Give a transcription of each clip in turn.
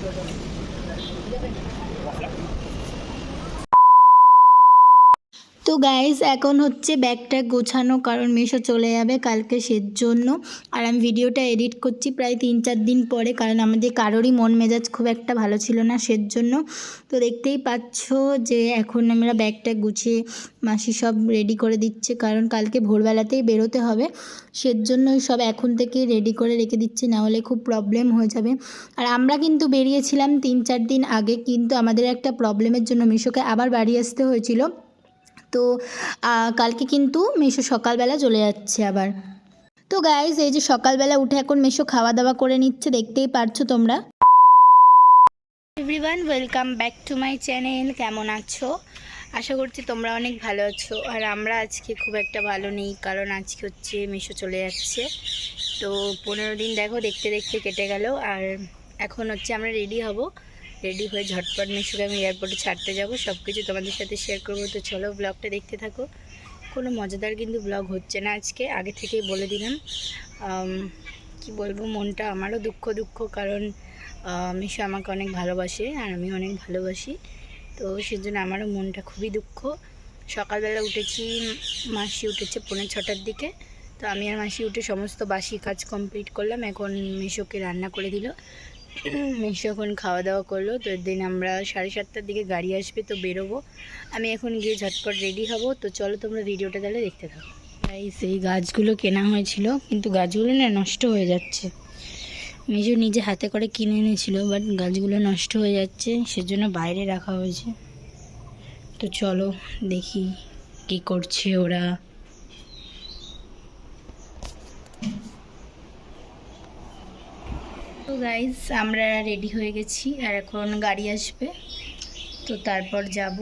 说说，因为你看，我来。তো guys এখন হচ্ছে ব্যাগটা গোছানো, কারণ মেশো চলে যাবে কালকে সের জন্য আর আমি ভিডিওটা এডিট করছি প্রায় তিন চার দিন পরে, কারণ আমাদের কারোরই মন মেজাজ খুব একটা ভালো ছিল না সের জন্য তো দেখতেই পাচ্ছ যে এখন আমরা ব্যাগটা গুছিয়ে মাসি সব রেডি করে দিচ্ছে, কারণ কালকে ভোরবেলাতেই বেরোতে হবে। সের জন্য সব এখন থেকেই রেডি করে রেখে দিচ্ছে না হলে খুব প্রবলেম হয়ে যাবে। আর আমরা কিন্তু বেরিয়েছিলাম তিন চার দিন আগে, কিন্তু আমাদের একটা প্রবলেমের জন্য মিশোকে আবার বাড়ি আসতে হয়েছিল। তো কালকে কিন্তু মেশো সকালবেলা চলে যাচ্ছে আবার। তো গাইজ এই যে সকালবেলা উঠে এখন মেশো খাওয়া দাওয়া করে নিচ্ছে, দেখতেই পারছ তোমরা। Everyone welcome back to my channel কেমন আছো? আশা করছি তোমরা অনেক ভালো আছো। আর আমরা আজকে খুব একটা ভালো নেই, কারণ আজকে হচ্ছে মেশো চলে যাচ্ছে। তো পনেরো দিন দেখো, দেখতে দেখতে কেটে গেল। আর এখন হচ্ছে আমরা রেডি হব। রেডি হয়ে ঝটপট মিশুকে আমি এয়ারপোর্টে ছাড়তে যাব। সব কিছু তোমাদের সাথে শেয়ার করব। তো চলো ব্লগটা দেখতে থাকো। কোনো মজাদার কিন্তু ব্লগ হচ্ছে না আজকে। আগে থেকেই বলে দিলাম। কি বলব? মনটা আমারও দুঃখ দুঃখ, কারণ মিশু আমাকে অনেক ভালোবাসে আর আমি অনেক ভালোবাসি। তো সেজন্য আমারও মনটা খুবই দুঃখ। সকালবেলা উঠেছি, মাসি উঠেছে পৌনে ছটার দিকে। তো আমি আর মাসি উঠে সমস্ত বাসি কাজ কমপ্লিট করলাম। এখন মিশোকে রান্না করে দিল। এখন খাওয়া দাওয়া করল, তো দিন আমরা সাড়ে সাতটার দিকে গাড়ি আসবে, তো বেরোবো। আমি এখন গিয়ে ঝটপট রেডি হব, তো চলো তোমরা ভিডিওটা তাহলে দেখতে থাকো। তাই সেই গাছগুলো কেনা হয়েছিল, কিন্তু গাছগুলো না নষ্ট হয়ে যাচ্ছে। মেজো নিজে হাতে করে কিনে এনেছিল বাট গাছগুলো নষ্ট হয়ে যাচ্ছে, সেজন্য বাইরে রাখা হয়েছে। তো চলো দেখি কি করছে ওরা। গাইজ আমরা রেডি হয়ে গেছি আর এখন গাড়ি আসবে। তো তারপর যাব।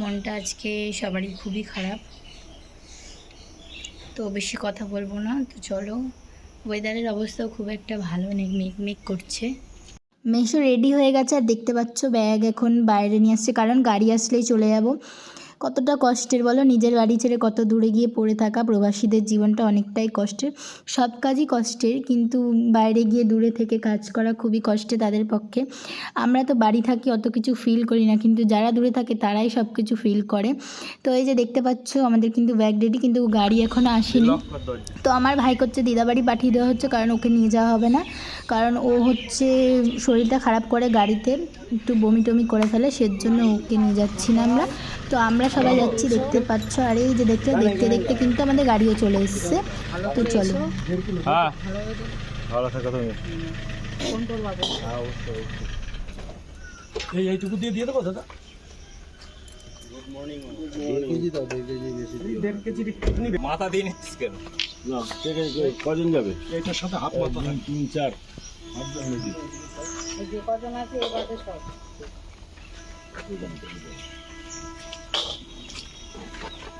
মনটা আজকে সবারই খুবই খারাপ। তো বেশি কথা বলব না, তো চলো। ওয়েদারের অবস্থাও খুব একটা ভালো নেই, মেঘ মেঘ করছে। মেশো রেডি হয়ে গেছে, আর দেখতে পাচ্ছ ব্যাগ এখন বাইরে নিয়ে আসছে, কারণ গাড়ি আসলেই চলে যাব। কতটা কষ্টের বলো? নিজের বাড়ি ছেড়ে কত দূরে গিয়ে পড়ে থাকা প্রবাসীদের জীবনটা অনেকটাই কষ্টের। সব কাজই কষ্টের কিন্তু বাইরে গিয়ে দূরে থেকে কাজ করা খুবই কষ্টে তাদের পক্ষে। আমরা তো বাড়ি থাকি অত কিছু ফিল করি না কিন্তু যারা দূরে থাকে তারাই সব কিছু ফিল করে। তো এই যে দেখতে পাচ্ছ আমাদের কিন্তু ব্যাগ রেডি কিন্তু গাড়ি এখনও আসেনি। তো আমার ভাই করছে দিদাবাড়ি পাঠিয়ে দেওয়া হচ্ছে কারণ ওকে নিয়ে যাওয়া হবে না। কারণ ও হচ্ছে শরীরটা খারাপ করে গাড়িতে একটু বমি টমি করে ফেলে সেজন্য ওকে নিয়ে যাচ্ছি না আমরা। তো আমরা সবাই যাচ্ছি দেখতে পাচ্ছ। আর এই যে দেখতে দেখতে দেখতে কিন্তু আমাদের গাড়িও চলে এসছে। তো চলো। হ্যাঁ। ভালো থাকো তুমি। এই এইটুকু দিয়ে দিয়ে দেবো দাদা? মাথা দিয়ে নিচ্ছিস কেন? না কজন যাবে? এটার সাথে হাফ মাথা তিন চার। আছে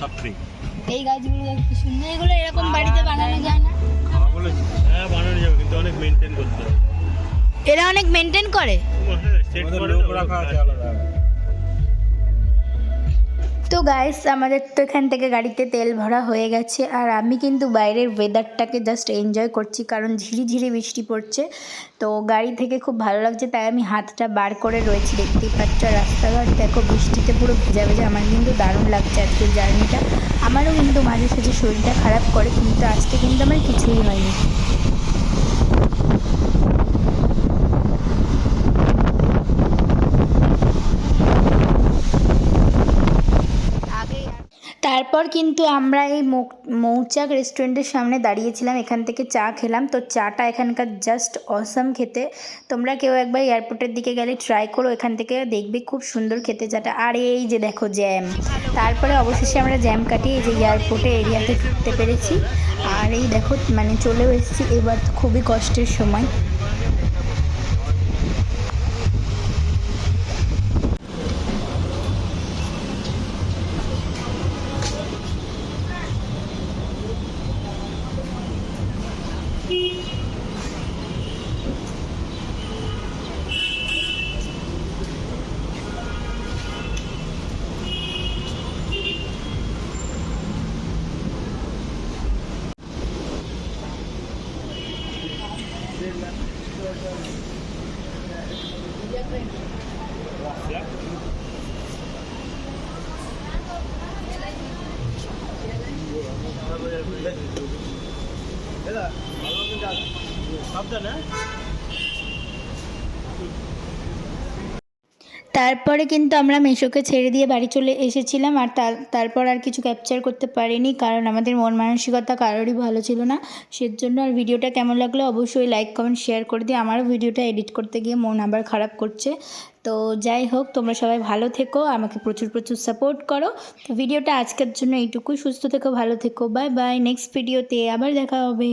সব ফ্রি এই গাছগুলো কি সুন্দর এগুলো এরকম বাড়িতে বানানো যায় না? খাওয়া বলেছি হ্যাঁ বানানো যাবে কিন্তু অনেক মেনটেন করতে হবে। এরা অনেক মেনটেন করে? সেট করে রাখা আছে আলাদা। তো গাইস আমাদের তো এখান থেকে গাড়িতে তেল ভরা হয়ে গেছে আর আমি কিন্তু বাইরের ওয়েদারটাকে জাস্ট এনজয় করছি কারণ ঝিরিঝিরি বৃষ্টি পড়ছে। তো গাড়ি থেকে খুব ভালো লাগছে, তাই আমি হাতটা বার করে রয়েছি। দেখতেই পাচ্ছ রাস্তাঘাট, দেখো বৃষ্টিতে পুরো ভেজা ভেজা। আমার কিন্তু দারুণ লাগছে আজকের জার্নিটা আমারও কিন্তু মাঝে সাঝে শরীরটা খারাপ করে, কিন্তু আজকে কিন্তু আমার কিছুই হয়নি। তারপর কিন্তু আমরা এই মৌচাক রেস্টুরেন্টের সামনে দাঁড়িয়েছিলাম, এখান থেকে চা খেলাম। তো চাটা এখানকার জাস্ট অসাম খেতে। তোমরা কেউ একবার এয়ারপোর্টের দিকে গেলে ট্রাই করো, এখান থেকে দেখবে খুব সুন্দর খেতে চাটা। আর এই যে দেখো জ্যাম তারপরে অবশেষে আমরা জ্যাম কাটিয়ে এই যে এয়ারপোর্টে এরিয়াতে ফিরতে পেরেছি। আর এই দেখো মানে চলেও এসেছি। এবার তো খুবই কষ্টের সময়। Thế là তারপরে কিন্তু আমরা মেশোকে ছেড়ে দিয়ে বাড়ি চলে এসেছিলাম আর তারপর আর কিছু ক্যাপচার করতে পারিনি কারণ আমাদের মন মানসিকতা কারোরই ভালো ছিল না। সেজন্য আর ভিডিওটা কেমন লাগল অবশ্যই লাইক কমেন্ট শেয়ার করে দিয়ে আমারও ভিডিওটা এডিট করতে গিয়ে মন আবার খারাপ করছে। তো যাই হোক, তোমরা সবাই ভালো থেকো, আমাকে প্রচুর প্রচুর সাপোর্ট করো। তো ভিডিওটা আজকের জন্য এইটুকুই। সুস্থ থেকো, ভালো থেকো। বাই বাই নেক্সট ভিডিওতে আবার দেখা হবে।